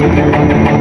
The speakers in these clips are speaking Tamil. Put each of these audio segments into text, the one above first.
Audio Jungle.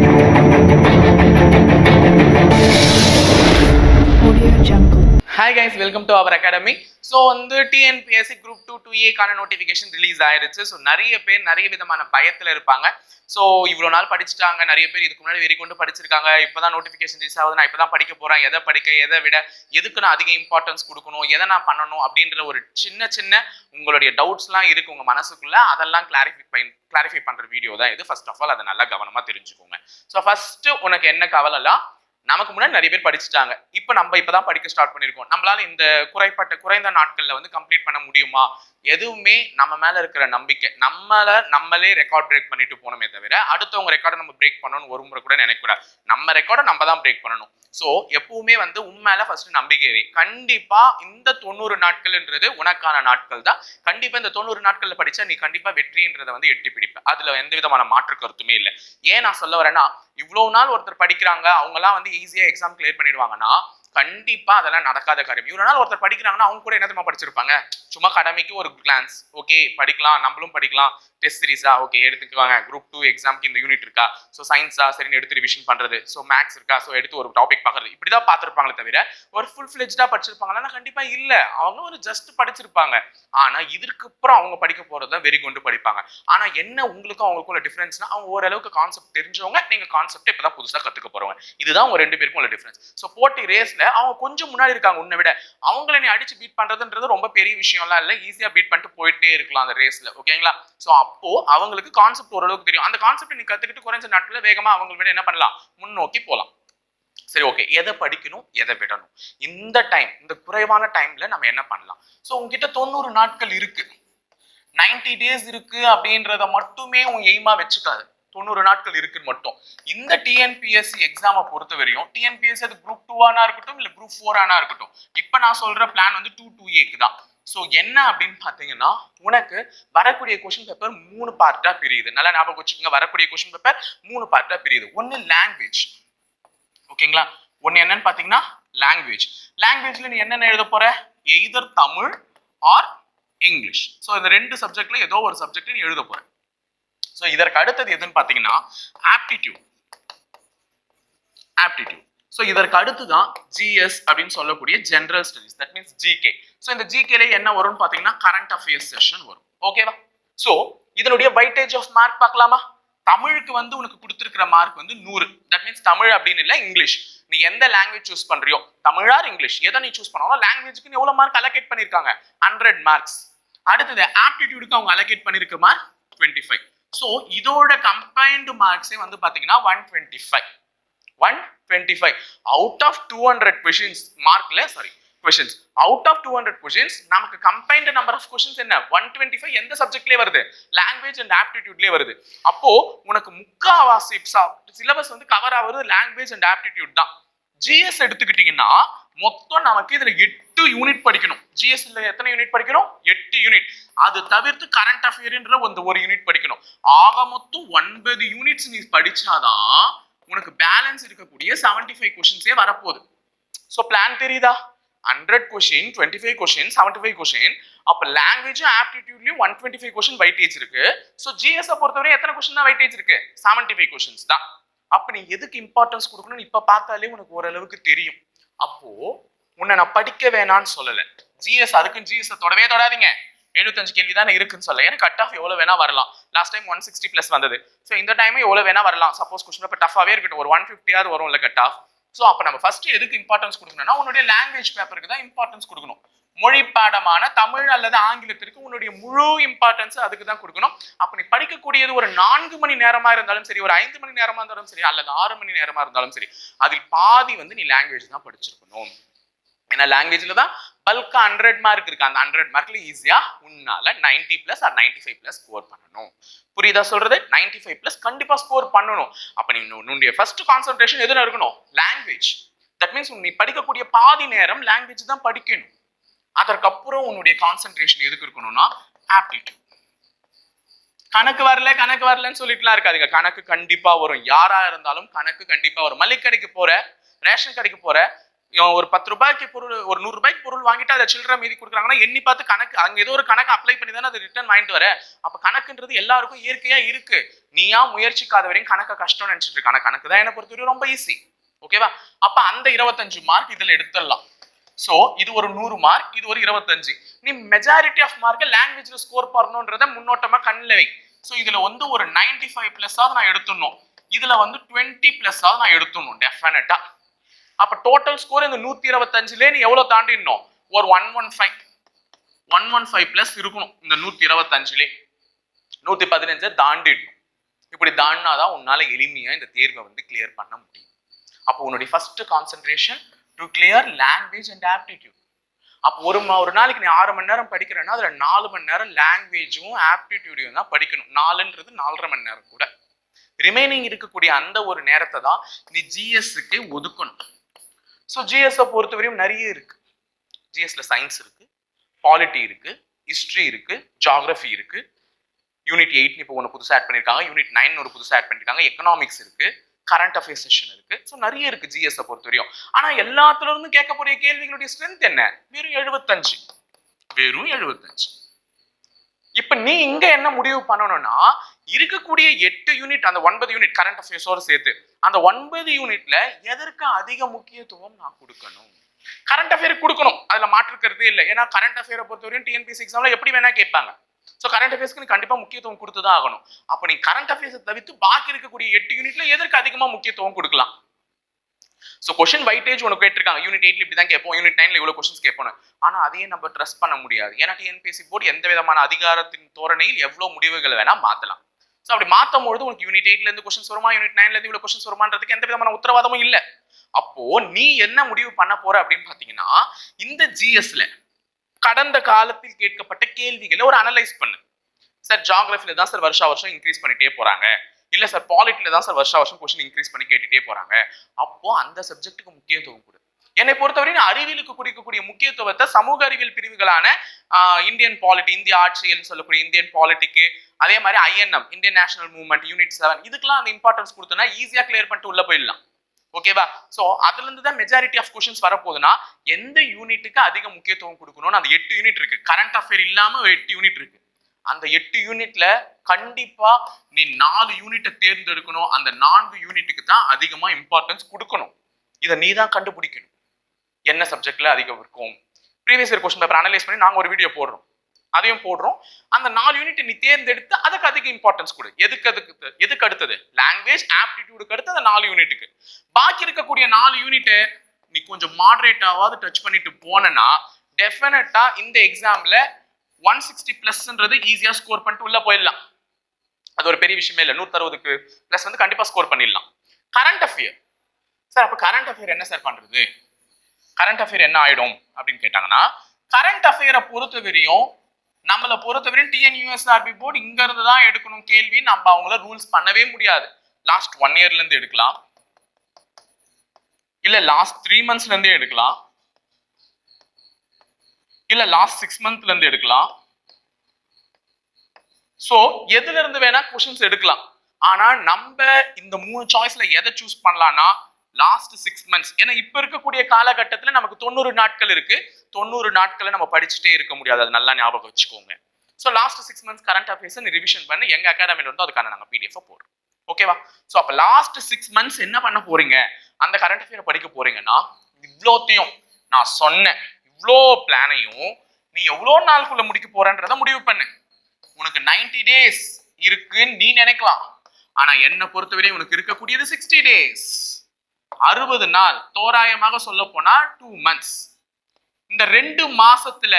Hi guys welcome to our academy so வந்து டிஎன்பிஎஸ்சி குரூப் டூ டூ ஏக்கான நோட்டிஃபிகேஷன் ரிலீஸ் ஆயிருச்சு. ஸோ நிறைய பேர் நிறைய விதமான பயத்தில் இருப்பாங்க. ஸோ இவ்வளோ நாள் படிச்சுட்டாங்க. நிறைய பேர் இதுக்கு முன்னாடி வெறி கொண்டு படிச்சிருக்காங்க. இப்போதான் நோட்டிஃபிகேஷன் ரிலீஸ் ஆகுது. நான் இப்போ தான் படிக்க போகிறேன் எதை படிக்க எதை விட எதுக்கு நான் அதிக இம்பார்ட்டன்ஸ் கொடுக்கணும் எதை நான் பண்ணணும் அப்படின்ற ஒரு சின்ன சின்ன உங்களுடைய டவுட்ஸ்லாம் இருக்குது உங்கள் மனசுக்குள்ளே. அதெல்லாம் கிளாரிஃபை பண்ணி கிளாரிஃபை பண்ணுற வீடியோ தான் இது. ஃபர்ஸ்ட் ஆஃப் ஆல் அதை நல்லா கவனமாக தெரிஞ்சுக்கோங்க. ஸோ ஃபஸ்ட்டு உனக்கு என்ன கவலைலாம் நமக்கு முன்னாடி நிறைய பேர் படிச்சுட்டாங்க. இப்போ நம்ம இப்பதான் படிக்க ஸ்டார்ட் பண்ணிருக்கோம். நம்மளால இந்த குறைப்பட்ட குறைந்த நாட்கள்ல வந்து கம்ப்ளீட் பண்ண முடியுமா? எதுவுமே நம்ம மேல இருக்கிற நம்பிக்கை நம்மள நம்மளே ரெக்கார்ட் பிரேக் பண்ணிட்டு போனோமே தவிர அடுத்தவங்க ரெக்கார்டை நம்ம பிரேக் பண்ணணும்னு ஒரு முறை கூட நினைக்கக்கூடாது நம்ம ரெக்கார்டை நம்ம தான் பிரேக் பண்ணணும். ஸோ எப்பவுமே வந்து உன் மேலே ஃபர்ஸ்ட் நம்பிக்கை வை. கண்டிப்பா இந்த தொண்ணூறு நாட்கள்ன்றது உனக்கான நாட்கள் தான். கண்டிப்பா இந்த தொண்ணூறு நாட்கள்ல படிச்சா நீ கண்டிப்பா வெற்றின்றதை வந்து எட்டி பிடிப்ப. அதுல எந்த விதமான மாற்று கருத்துமே இல்லை. ஏன் நான் சொல்ல வரேன்னா இவ்வளவு நாள் ஒருத்தர் படிக்கிறாங்க அவங்களாம் வந்து ஈஸியா எக்ஸாம் கிளியர் பண்ணிடுவாங்கன்னா கண்டிப்பா அதெல்லாம் நடக்காத காரியம். இவ்வளோ நாள் ஒருத்தர் படிக்கிறாங்கன்னா அவங்க கூட என்ன தெரியுமா படிச்சிருப்பாங்க? சும்மா கடமைக்கு ஒரு கிளான்ஸ் ஓகே படிக்கலாம் நம்மளும் படிக்கலாம். டெஸ்ட் சீரீஸா ஓகே எடுத்துக்குவாங்க. குரூப் டூ எக்ஸாம்க்கு இந்த யூனிட் இருக்கா? ஸோ சயின்ஸா சரின்னு எடுத்து ரிவிஷன் பண்றது. ஸோ மேக்ஸ் இருக்கா? ஸோ எடுத்து ஒரு டாபிக் பார்க்கறது. இப்படிதான் பார்த்துருப்பாங்களே தவிர ஒரு ஃபுல் ஃபிளெஜ்டா படிச்சிருப்பாங்களா? கண்டிப்பா இல்ல. அவங்க ஒரு ஜஸ்ட் படிச்சிருப்பாங்க. ஆனா இதற்கு அப்புறம் அவங்க படிக்க போறது தான் வெறி கொண்டு படிப்பாங்க. ஆனா என்ன உங்களுக்கும் அவங்களுக்கும் டிஃபரன்ஸ்னா அவங்க ஓரளவுக்கு கான்செப்ட் தெரிஞ்சவங்க நீங்க கான்செப்ட் இப்பதான் புதுசா கத்துக்க போறவங்க. இதுதான் உங்க ரெண்டு பேருக்கும் உள்ள டிஃபரன்ஸ் ஸோ போட்டி ரேஸ்ல அவங்க கொஞ்சம் முன்னாடி இருக்காங்க உன்னை விட. அவங்கள நீ அடிச்சு பீட் பண்றதுன்றது ரொம்ப பெரிய விஷயம்லாம் இல்லை. ஈஸியா பீட் பண்ணிட்டு போயிட்டே இருக்கலாம் அந்த ரேஸ்ல ஓகேங்களா ஸோ அப்போ அவங்களுக்கு கான்செப்ட் ஓரளவுக்கு தெரியும். அந்த கான்செப்ட் நீ கத்துக்கிட்டு குறைஞ்ச நாட்களில் வேகமா அவங்களை விட என்ன பண்ணலாம்? முன்னோக்கி போகலாம் சரி ஓகே எதை படிக்கணும் எதை விடணும்? இந்த டைம் இந்த குறைவான டைம்ல நம்ம என்ன பண்ணலாம்? ஸோ உங்ககிட்ட தொண்ணூறு நாட்கள் இருக்கு. 90 டேஸ் இருக்கு அப்படின்றத மட்டுமே உன் எய்மா வச்சுக்காது. தொண்ணூறு நாட்கள் இருக்குன்னு மட்டும். இந்த டிஎன்பிஎஸ்சி எக்ஸாமை பொறுத்த வரையும் டிஎன்பிஎஸ்சி அது குரூப் டூ ஆனா இருக்கட்டும் இல்ல குரூப் ஃபோர் ஆனா இருக்கட்டும். இப்போ நான் சொல்ற பிளான் வந்து டூ டூ ஏக்கு தான். ஸோ என்ன அப்படின்னு பார்த்தீங்கன்னா உனக்கு வரக்கூடிய கொஷின் பேப்பர் மூணு பார்ட்டாக பிரியுது. நல்லா ஞாபகம் வச்சுக்கோங்க வரக்கூடிய கொஷின் பேப்பர் மூணு பார்ட்டாக பிரியுது. ஒன்று லாங்குவேஜ் ஓகேங்களா? ஒன்று என்னன்னு பார்த்தீங்கன்னா லாங்குவேஜ் லாங்குவேஜில் நீ என்னென்ன எழுத போற? Either Tamil or English so இந்த ரெண்டு சப்ஜெக்ட்ல ஏதோ ஒரு சப்ஜெக்ட் நீ எழுத போற. ஸோ இதற்கு அடுத்தது எதுன்னு பார்த்தீங்கன்னா ஆப்டிடியூட் ஆப்டிடியூட் ஸோ இதற்கு அடுத்து தான் ஜிஎஸ் அப்படின்னு சொல்லக்கூடிய general studies that means GK so இந்த ஜிகேல என்ன வரும்னு பாத்தீங்கன்னா கரண்ட் அஃபேர்ஸ் செஷன் வரும். ஓகேவா ஸோ இதனுடைய வைட்டேஜ் ஆஃப் மார்க் பார்க்கலாமா? தமிழுக்கு வந்து உனக்கு கொடுத்துருக்கிற மார்க் வந்து நூறு. தட் மீன்ஸ் தமிழ் அப்படின்னு இல்லை இங்கிலீஷ் நீ எந்த லாங்குவேஜ் சூஸ் பண்றியோ தமிழா இங்கிலீஷ் எதை நீ சூஸ் பண்ணாலும் லாங்குவேஜ்க்கு நீ எவ்வளவு மார்க் அலோகேட் பண்ணிருக்காங்க? ஹண்ட்ரட் மார்க்ஸ் அடுத்தது ஆப்டிடியூடுக்கு அவங்க அலோகேட் பண்ணிருக்க மார்க் டுவெண்ட்டி ஃபைவ் ஸோ இதோட கம்பைன்டு மார்க்ஸே வந்து பாத்தீங்கன்னா one twenty five one twenty five out of two hundred questions மார்க்ல sorry questions out of two hundred questions நமக்கு கம்பைன்டு நம்பர் ஆஃப் கொஷின்ஸ் என்ன? ஒன் டுவெண்ட்டி ஃபைவ் எந்த சப்ஜெக்ட்லேயே வருது? லாங்குவேஜ் அண்ட் ஆப்டிடியூட்லேயே வருது. அப்போ உனக்கு முக்காவாசி சிலபஸ் வந்து கவர் ஆகுறது லாங்குவேஜ் அண்ட் ஆப்டிடியூட் தான். ஜிஎஸ் எடுத்துக்கிட்டீங்கன்னா மொத்தம் நமக்கு இதுல எட்டு யூனிட் படிக்கணும். ஜிஎஸ்ல எத்தனை யூனிட் படிக்கணும் எட்டு யூனிட் அது தவிர்த்து கரண்ட் அஃபேர்ன்ற அந்த ஒரு யூனிட் படிக்கணும். ஆக மொத்தம் ஒன்பது யூனிட்ஸ் நீ படிச்சாதான் உனக்கு பேலன்ஸ் இருக்கக்கூடிய செவன்டி ஃபைவ் கொஷின்ஸே வரப்போகுது. ஸோ பிளான் தெரியுதா? Hundred question twenty five question seventy five question அப்போ லாங்குவேஜும் ஆப்டிடியூட்லையும் one twenty five question weightage இருக்கு ஸோ ஜிஎஸ் பொறுத்தவரை எத்தனை கொஷின் தான் வைட்டேஜ் இருக்கு? செவன்டி ஃபைவ் கொஷின்ஸ் தான். அப்போ நீ எதுக்கு இம்பார்ட்டன்ஸ் கொடுக்கணும்னு இப்போ பார்த்தாலே உனக்கு ஓரளவுக்கு தெரியும். அப்போ உன்னை நான் படிக்க வேணாம்னு சொல்லலை. ஜிஎஸ் அதுக்கும் ஜிஎஸ் தொடவே தொடாதீங்க. எழுபத்தஞ்சு கேள்வி தானே இருக்குன்னு சொல்ல ஏன்னா கட் ஆஃப் எவ்வளோ வேணா வரலாம். Last time one sixty plus வந்தது. ஸோ இந்த டைமும் எவ்வளோ வேணா வரலாம். சப்போஸ் கொஸ்டின் இப்போ டஃபாகவே இருக்கட்டும். ஒரு ஒன் ஃபிஃப்டியாவது வரும்ல கட் ஆஃப் ஸோ அப்போ நம்ம ஃபர்ஸ்ட் எதுக்கு இம்பார்ட்டன்ஸ் கொடுக்கணும்னா உன்னுடைய லாங்குவேஜ் பேப்பருக்கு தான் இம்பார்ட்டன்ஸ் கொடுக்கணும். மொழி பாடமான தமிழ் அல்லது ஆங்கிலத்திற்கு உன்னுடைய முழு இம்பார்ட்டன்ஸ் அதுக்கு தான் கொடுக்கணும். அப்போ நீ படிக்கக்கூடியது ஒரு நான்கு மணி நேரமா இருந்தாலும் சரி ஒரு ஐந்து மணி நேரமா இருந்தாலும் சரி அல்லது ஆறு மணி நேரமா இருந்தாலும் சரி அதில் பாதி வந்து நீ லாங்குவேஜ் தான் படிச்சிருக்கணும். ஏன்னா லாங்குவேஜ்ல தான் பல்கா ஹண்ட்ரட் மார்க் இருக்கு. அந்த ஹண்ட்ரட் மார்க்ல ஈஸியா உன்னால ninety plus or ninety five plus score பண்ணணும். புரியுதா சொல்றது? நைன்டி ஃபைவ் பிளஸ் கண்டிப்பா ஸ்கோர் பண்ணணும். அப்ப நீ உன்னுடைய ஃபர்ஸ்ட் கான்சென்ட்ரேஷன் எதுல இருக்கணும்? லாங்குவேஜ் தட் மீன்ஸ் நீ படிக்கக்கூடிய பாதி நேரம் லாங்குவேஜ் தான் படிக்கணும். அதற்கப்புறம் உன்னுடைய கான்சென்ட்ரேஷன் எதுக்கு இருக்கணும்னா ஆப்டிடியூட் கணக்கு வரல கணக்கு வரலன்னு சொல்லிட்டுலாம் இருக்காதுங்க. கணக்கு கண்டிப்பா வரும். யாரா இருந்தாலும் கணக்கு கண்டிப்பா வரும். மளிகை கடைக்கு போற ரேஷன் கடைக்கு போற இவன் ஒரு பத்து ரூபாய்க்கு பொருள் ஒரு நூறு ரூபாய்க்கு பொருள் வாங்கிட்டு அதை சில்லற மீதி கொடுக்குறாங்கன்னா எண்ணி பார்த்து கணக்கு அங்கே ஏதோ ஒரு கணக்கு அப்ளை பண்ணி தானே அதை ரிட்டர்ன் வாங்கிட்டு வர. அப்போ கணக்குன்றது எல்லாருக்கும் இயற்கையா இருக்கு. நீயா முயற்சிக்காத வரையும் கணக்கை கஷ்டம்னு நினைச்சிட்டு இருக்க. கணக்கு தான் என்ன பொறுத்தவரையும் ரொம்ப ஈஸி ஓகேவா அப்ப அந்த இருபத்தஞ்சு மார்க் இதுல எடுத்துடலாம். ஸோ இது ஒரு நூறு மார்க் இது ஒரு இருபத்தஞ்சு. நீ மெஜாரிட்டி ஆஃப் மார்க்கை லாங்குவேஜ்ல ஸ்கோர் பண்ணணுன்றத முன்னோட்டமா கண்ணில் வை. ஸோ இதுல வந்து ஒரு 95 ஃபைவ் ப்ளஸ்ஸாவது நான் எடுத்துடணும். இதுல வந்து டுவெண்ட்டி பிளஸ்ஸாவது நான் எடுத்துடணும் டெஃபினட்டா அப்ப டோட்டல் ஸ்கோர் இந்த நூத்தி இருபத்தஞ்சுல நீ எவ்வளவு தாண்டிடணும் ஒரு one one five one one five plus இருக்கணும் இந்த நூத்தி இருபத்தஞ்சுலே நூத்தி பதினஞ்சை தாண்டிடணும். இப்படி தாண்டினாதான் உன்னால எளிமையா இந்த தேர்வை வந்து கிளியர் பண்ண முடியும். அப்போ உன்னுடைய first concentration to clear language and aptitude அப்போ ஒரு ஒரு நாளைக்கு நீ ஆறு மணி நேரம் படிக்கிறேன்னா அதுல நாலு மணி நேரம் லாங்குவேஜும் ஆப்டிடியூடையும் தான் படிக்கணும். நாலுன்றது நாலரை மணி நேரம் கூட. ரிமைனிங் இருக்கக்கூடிய அந்த ஒரு நேரத்தை தான் நீ ஜிஎஸ்க்கு ஒதுக்கணும். ஸோ ஜிஎஸ்ஸை பொறுத்தவரையும் நிறைய இருக்கு. ஜிஎஸ்ல சயின்ஸ் இருக்கு பாலிட்டி இருக்கு ஹிஸ்ட்ரி இருக்கு ஜாகிரஃபி இருக்கு. யூனிட் எயிட்னு இப்போ ஒன்று புதுசாக ஆட் பண்ணியிருக்காங்க யூனிட் நைன் ஒரு புதுசாக ஆட் பண்ணியிருக்காங்க எக்கனாமிக்ஸ் இருக்கு கரண்ட் அஃபேர்ஸ் செஷன் இருக்கு. ஸோ நிறைய இருக்கு ஜிஎஸ்ஸை பொறுத்தவரையும். ஆனால் எல்லாத்துல இருந்தும் கேட்கக்கூடிய கேள்விகளுடைய ஸ்ட்ரென்த் என்ன? வெறும் எழுபத்தஞ்சு வெறும் எழுபத்தஞ்சு இப்ப நீ இங்க என்ன முடிவு பண்ணணும்னா இருக்கக்கூடிய எட்டு யூனிட் அந்த ஒன்பது யூனிட் கரண்ட் அஃபேர்ஸோட சேர்த்து அந்த ஒன்பது யூனிட்ல எதற்கு அதிக முக்கியத்துவம் நான் கொடுக்கணும்? கரண்ட் அஃபேர் கொடுக்கணும். அதுல மாற்றுக்கிறது இல்லை. ஏன்னா கரண்ட் அஃபேரை பொறுத்தவரையும் டிஎன்பிசி எக்ஸாம்ல எப்படி வேணா கேட்பாங்க. ஸோ கரண்ட் அஃபேர்ஸ்க்கு நீ கண்டிப்பாக முக்கியத்துவம் கொடுத்து தான் ஆகணும். அப்போ நீ கரண்ட் அஃபேர்ஸை தவிர்த்து பாக்கி இருக்கக்கூடிய எட்டு யூனிட்ல எதற்கு அதிகமாக முக்கியத்துவம் கொடுக்கலாம்? ஸோ கொஷின் வைட்டேஜ் உனக்கு கேட்டிருக்காங்க. யூனிட் எயிட்ல இப்படி தான் கேட்போம். யூனிட் நைன்ல இவ்வளோ கொஸ்டின்ஸ் கேட்போம் ஆனால் அதையே நம்ம ட்ரஸ்ட் பண்ண முடியாது. ஏன்னா டிஎன்பிஎஸ்சி போர்டு எந்த விதமான அதிகாரத்தின் தோரணையில் எவ்வளோ முடிவுகளை வேணால் மாற்றலாம் ஸோ அப்படி மாத்தும் பொழுது உனக்கு யூனிட் எயிட்லேருந்து கொஸ்டின்ஸ் வருமா? யூனிட் நைன்லேருந்து இருந்து கொஸ்டின்ஸ் வருமான்றதுக்கு எந்த விதமான உத்தரவாதமும் இல்ல. அப்போ நீ என்ன முடிவு பண்ண போற அப்படின்னு பாத்தீங்கன்னா இந்த ஜிஎஸ்ல கடந்த காலத்தில் கேட்கப்பட்ட கேள்விகளை ஒரு அனலைஸ் பண்ணு. சார் ஜாகிரபில தான் சார் வருஷா வருஷம் இன்க்ரீஸ் பண்ணிட்டே போறாங்க. இல்ல சார் பாலிட்டில தான் சார் வருஷா வருஷம் கொஸ்டின் இன்க்ரீஸ் பண்ணி கேட்டுட்டே போறாங்க. அப்போ அந்த சப்ஜெக்ட்டுக்கு முக்கியத்துவம் கொடு. என்னை பொறுத்தவரையும் அறிவியலுக்கு குறிக்கக்கூடிய முக்கியத்துவத்தை சமூக அறிவியல் பிரிவுகளான இந்தியன் பாலிட்டி இந்திய ஆட்சியல் சொல்லக்கூடிய இந்தியன் பாலிட்டிக்கு அதே மாதிரி INM Indian national movement unit seven இதுக்கெல்லாம் அந்த இம்பார்ட்டன்ஸ் கொடுத்தோம்னா ஈஸியாக கிளியர் பண்ணிட்டு உள்ள போயிடலாம். ஓகேவா ஸோ அதுல இருந்து தான் மெஜாரிட்டி ஆஃப் கொஷின்ஸ் வரப்போகுதுன்னா எந்த யூனிட்டுக்கு அதிக முக்கியத்துவம் கொடுக்கணும்னு அந்த எட்டு யூனிட் இருக்கு. கரண்ட் அஃபேர் இல்லாம எட்டு யூனிட் இருக்கு. அந்த எட்டு யூனிட்ல கண்டிப்பா நீ நாலு யூனிட்டை தேர்ந்தெடுக்கணும். அந்த நான்கு யூனிட்டுக்கு தான் அதிகமா இம்பார்ட்டன்ஸ் கொடுக்கணும். இதை நீ தான் கண்டுபிடிக்கணும். என்ன சப்ஜெக்ட்ல அதிகம் இருக்கும்? Previous year question paper analyse பண்ணி நாங்கள் ஒரு வீடியோ போடுறோம். அதையும் போடுறோம். அந்த நாலு யூனிட் நீ தேர்ந்தெடுத்து அதுக்கு அதிக இம்பார்ட்டன்ஸ் கொடு. எதுக்கு அதுக்கு எதுக்கு அடுத்தது? லாங்குவேஜ் ஆப்டிடியூடுக்கு அடுத்து அந்த நாலு யூனிட்டுக்கு பாக்கி இருக்கக்கூடிய நாலு யூனிட்டு நீ கொஞ்சம் மாடரேட்டாவது டச் பண்ணிட்டு போனேன்னா டெஃபினட்டா இந்த எக்ஸாம்ல ஒன் சிக்ஸ்டி பிளஸ்ன்றது ஈஸியா ஸ்கோர் பண்ணிட்டு உள்ள போயிடலாம். அது ஒரு பெரிய விஷயமே இல்லை. நூத்தறுபதுக்கு பிளஸ் வந்து கண்டிப்பா ஸ்கோர் பண்ணிடலாம். கரண்ட் அஃபேர் சார் அப்ப கரண்ட் அஃபேர் என்ன சார் பண்றது? கரண்ட் அஃபேர் என்ன ஆயிடும் அப்படின்னு கேட்டாங்கன்னா கரண்ட் அஃபேரை பொறுத்த வரையும் நம்மளை பொறுத்தவரையும் டிஎன்யூஎஸ்ஆர்பி போர்டு இங்க இருந்து தான் எடுக்கணும் கேள்வி. நம்ம அவங்கள ரூல்ஸ் பண்ணவே முடியாது. லாஸ்ட் ஒன் இயர்ல இருந்து எடுக்கலாம். இல்ல லாஸ்ட் த்ரீ மந்த்ஸ்ல இருந்தே எடுக்கலாம். இல்ல லாஸ்ட் சிக்ஸ் மந்த்ல இருந்து எடுக்கலாம். சோ எதுல இருந்து வேணா கொஸ்டின்ஸ் எடுக்கலாம். ஆனா நம்ம இந்த மூணு சாய்ஸ்ல எதை சூஸ் பண்ணலாம்னா லாஸ்ட் சிக்ஸ் மந்த்ஸ் ஏன்னா இப்போ இருக்கக்கூடிய காலகட்டத்தில் நமக்கு தொண்ணூறு நாட்கள் இருக்கு. தொண்ணூறு நாட்களை நம்ம படிச்சுட்டே இருக்க முடியாது. அது நல்லா ஞாபகம் வச்சுக்கோங்க. So last six months current affairs revision பண்ணி. எங்க அகாடமியில் வந்து அதுக்கான நாங்கள் பிடிஎஃப் போடுறோம். ஓகேவா ஸோ அப்போ லாஸ்ட் சிக்ஸ் மந்த்ஸ் என்ன பண்ண போறீங்க? அந்த கரண்ட் அஃபேர் படிக்க போறீங்கன்னா இவ்வளோத்தையும் நான் சொன்னேன். இவ்வளோ பிளானையும் நீ எவ்வளோ நாளுக்குள்ள முடிக்க போறன்றத முடிவு பண்ணு. உனக்கு 90 டேஸ் இருக்குன்னு நீ நினைக்கலாம். ஆனா என்னை பொறுத்தவரை உனக்கு இருக்கக்கூடியது சிக்ஸ்டி டேஸ் அறுபது நாள் தோராயமாக சொல்ல போனா டூ மந்த்ஸ் இந்த ரெண்டு மாசத்துல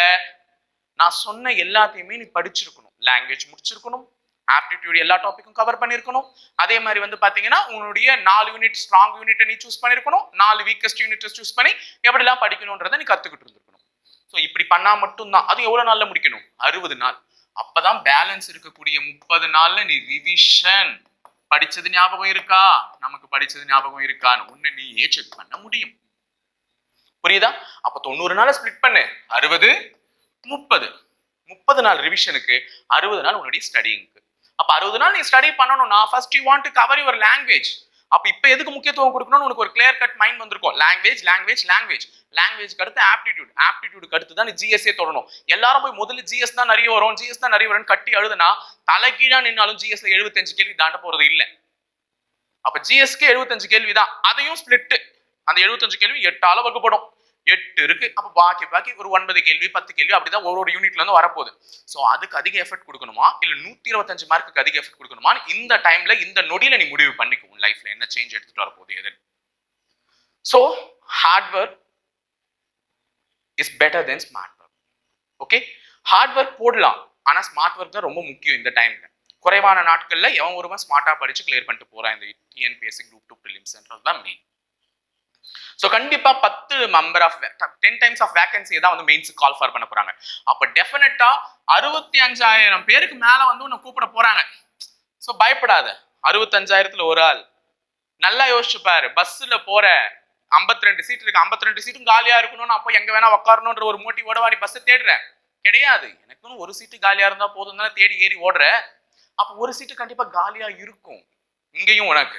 நான் சொன்ன எல்லாத்தையுமே நீ படிச்சிருக்கணும். லாங்குவேஜ் முடிச்சிருக்கணும். ஆப்டிடியூட் எல்லா டாப்பிக்கும் கவர் பண்ணியிருக்கணும் அதே மாதிரி வந்து பாத்தீங்கன்னா உன்னுடைய நாலு யூனிட் ஸ்ட்ராங் யூனிட்டை நீ சூஸ் பண்ணியிருக்கணும் நாலு வீக்கஸ்ட் யூனிட்டை சூஸ் பண்ணி எப்படிலாம் படிக்கணுன்றதை நீ கத்துக்கிட்டு இருந்திருக்கணும். ஸோ இப்படி பண்ணா மட்டும்தான். அது எவ்வளவு நாள்ல முடிக்கணும்? அறுபது நாள். அப்பதான் பேலன்ஸ் இருக்கக்கூடிய முப்பது நாள்ல நீ ரிவிஷன் படிச்சது ஞாபகம் இருக்கா? நமக்கு படிச்சது ஞாபகம் இருக்கான்னு உன்னை நீயே செக் பண்ண முடியும். புரியுதா? அப்ப தொண்ணூறு நாளை ஸ்பிளிட் பண்ணு. அறுபது முப்பது. முப்பது நாள் ரிவிஷனுக்கு அறுபது நாள் உன்னுடைய ஸ்டடிங்க்கு அப்ப அறுபது நாள் நீ ஸ்டடி பண்ணணும்னா first you want to cover your language அப்ப இப்ப எதுக்கு முக்கியத்துவம் கொடுக்கணும்னு உனக்கு ஒரு கிளியர் கட் மைண்ட் வந்திருக்கும். லாங்குவேஜ் லாங்குவேஜ் லாங்குவேஜ் லாங்குவேஜ்க்கு அடுத்து ஆப்டிடியூட் ஆப்டிடியூடுக்கு அடுத்து தான் ஜிஎஸ்ஏ தொடரணும். எல்லாரும் போய் முதல்ல ஜிஎஸ் தான் நிறைய வரும். ஜிஎஸ் தான் நிறைய வரும்னு கட்டி அழுதுனா தலைகீழா நின்னாலும் ஜிஎஸ்ல எழுபத்தஞ்சு கேள்வி தாண்ட போறது இல்ல. அப்ப ஜிஎஸ்கே எழுபத்தஞ்சு கேள்வி தான் அதையும் ஸ்பிளிட் அந்த எழுபத்தஞ்சு கேள்வி எட்டால வகுப்படும். எட்டு இருக்கு. அப்போ பாக்கி பாக்கி ஒரு ஒன்பது கேள்வி பத்து கேள்வி அப்படிதான் ஒரு ஒரு யூனிட்ல இருந்து வரப்போகுது. ஸோ அதுக்கு அதிக எஃபர்ட் கொடுக்கணுமா? இல்ல நூத்தி இருபத்தஞ்சு மார்க்குக்கு அதிக எஃபர்ட் கொடுக்கணுமா? இந்த டைம்ல இந்த நொடியில நீ முடிவு பண்ணிக்கும் உன் லைஃப்ல என்ன சேஞ்ச் எடுத்துட்டு வரப்போகுது எது? So hard work is better than smart work okay hard work போடலாம். ஆனா ஸ்மார்ட் ஒர்க் தான் ரொம்ப முக்கியம் இந்த டைம்ல குறைவான நாட்கள்ல எவன் ஒருவன் ஸ்மார்ட்டா படிச்சு கிளியர் பண்ணிட்டு போறான். இந்த டிஎன்பிஎஸ்சி குரூப் டூ ப்ரிலிம்ஸ்ன்றது தான் மெயின் ஸோ கண்டிப்பா பத்து member of ten times of vacancy தான் வந்து மெயின்ஸ் கால் ஃபார் பண்ண போறாங்க. அப்போ டெஃபினட்டா அறுபத்தி அஞ்சாயிரம் பேருக்கு மேல வந்து உன்னை கூப்பிட போறாங்க. ஸோ பயப்படாத. அறுபத்தஞ்சாயிரத்துல ஒரு ஆள். நல்லா யோசிச்சு பாரு. பஸ்ல போற 52 ரெண்டு சீட் இருக்கு. 52 ரெண்டு சீட்டும் காலியா இருக்கணும்னு அப்போ எங்க வேணா உட்காரணுன்ற ஒரு மோட்டிவோட வாரி பஸ்ஸை தேடுற. கிடையாது. எனக்குன்னு ஒரு சீட்டு காலியா இருந்தா போதும் தானே தேடி ஏறி ஓடுற. அப்போ ஒரு சீட்டு கண்டிப்பா காலியா இருக்கும். இங்கேயும் உனக்கு.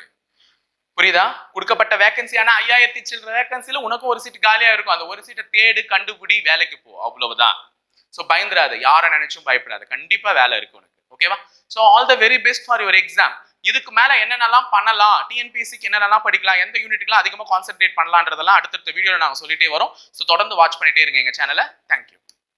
புரியுதா? கொடுக்கப்பட்ட வேகன்சி ஆனா ஐயாயிரத்தி சில்லற வேகன்சில உனக்கும் ஒரு சீட் காலியா இருக்கும். அந்த ஒரு சீட்டை தேடு கண்டுபிடி வேலைக்கு போ. அவ்வளவுதான். ஸோ பயந்துடாது யாரை நினைச்சும் பயப்படாது. கண்டிப்பா வேலை இருக்கு உனக்கு. ஓகேவா so all the very best for your exam இதுக்கு மேல என்னென்னலாம் பண்ணலாம்? டிஎன்பிஎஸ்சிக்கு என்னென்னலாம் படிக்கலாம்? எந்த யூனிட்டுக்கெல்லாம் அதிகமாக கான்சென்ட்ரேட் பண்ணலான்றதெல்லாம் அடுத்தடுத்த வீடியோவில் நாங்கள் சொல்லிட்டே வரோம். ஸோ தொடர்ந்து வாட்ச் பண்ணிட்டே இருங்க எங்கள் சேனலை தேங்க்யூ